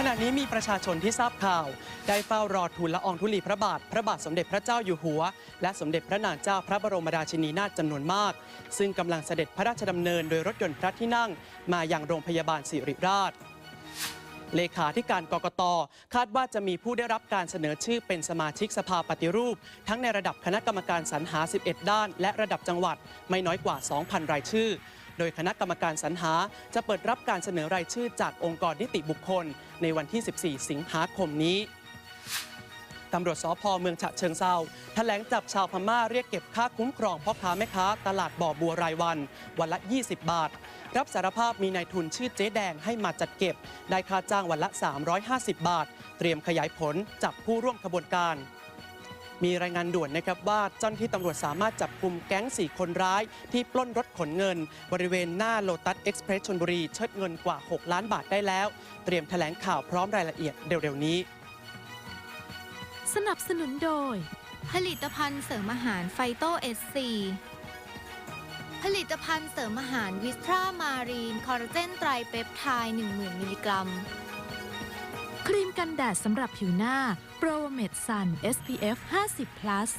ขณะนี้มีประชาชนที่ทราบข่าว ได้เฝ้ารอทูลละอองธุลีพระบาท พระบาทสมเด็จพระเจ้าอยู่หัว และสมเด็จพระนางเจ้าพระบรมราชินีนาถจำนวนมาก ซึ่งกำลังเสด็จพระราชดำเนินโดยรถยนต์พระที่นั่ง มาอย่างโรงพยาบาลสิริราชเลขาธิการกกต คาดว่าจะมีผู้ได้รับการเสนอชื่อเป็นสมาชิกสภาปฏิรูป ทั้งในระดับคณะกรรมการสรรหา 11 ด้าน และระดับจังหวัดไม่น้อยกว่า 2,000 รายชื่อ โดยคณะกรรมการสรรหาจะเปิดรับการเสนอรายชื่อจากองค์กรนิติบุคคล ในวันที่ 14 สิงหาคมนี้ตำรวจสพเมืองฉะเชิงเซาแถลงจับชาวพม่าเรียกเก็บค่าคุ้มครองพ่อค้าแม่ค้าตลาดบ่อบัวรายวัน วันละ 20 บาท รับสารภาพมีนายทุนชื่อเจ๊แดงให้มาจัดเก็บ ได้ค่าจ้างวันละ 350 บาท เตรียมขยายผลจับผู้ร่วมขบวนการ มีรายงานด่วนนะครับว่าเจ้าหน้าที่ตำรวจสามารถจับกลุ่มแก๊ง 4 คนร้าย ที่ปล้นรถขนเงิน บริเวณหน้าโลตัสเอ็กซ์เพรสชนบุรีเชิดเงินกว่า 6 ล้านบาทได้แล้ว เตรียมแถลงข่าวพร้อมรายละเอียดเร็วๆนี้ สนับสนุนโดย ผลิตภัณฑ์เสริมอาหารไฟโตเอสซีผลิตภัณฑ์เสริมอาหารวิสตรามารีน คอลลาเจนไตรเปปไทด์10,000 มิลลิกรัม ครีมกันแดดสำหรับผิวหน้าโปรเมดซัน SPF 50 plus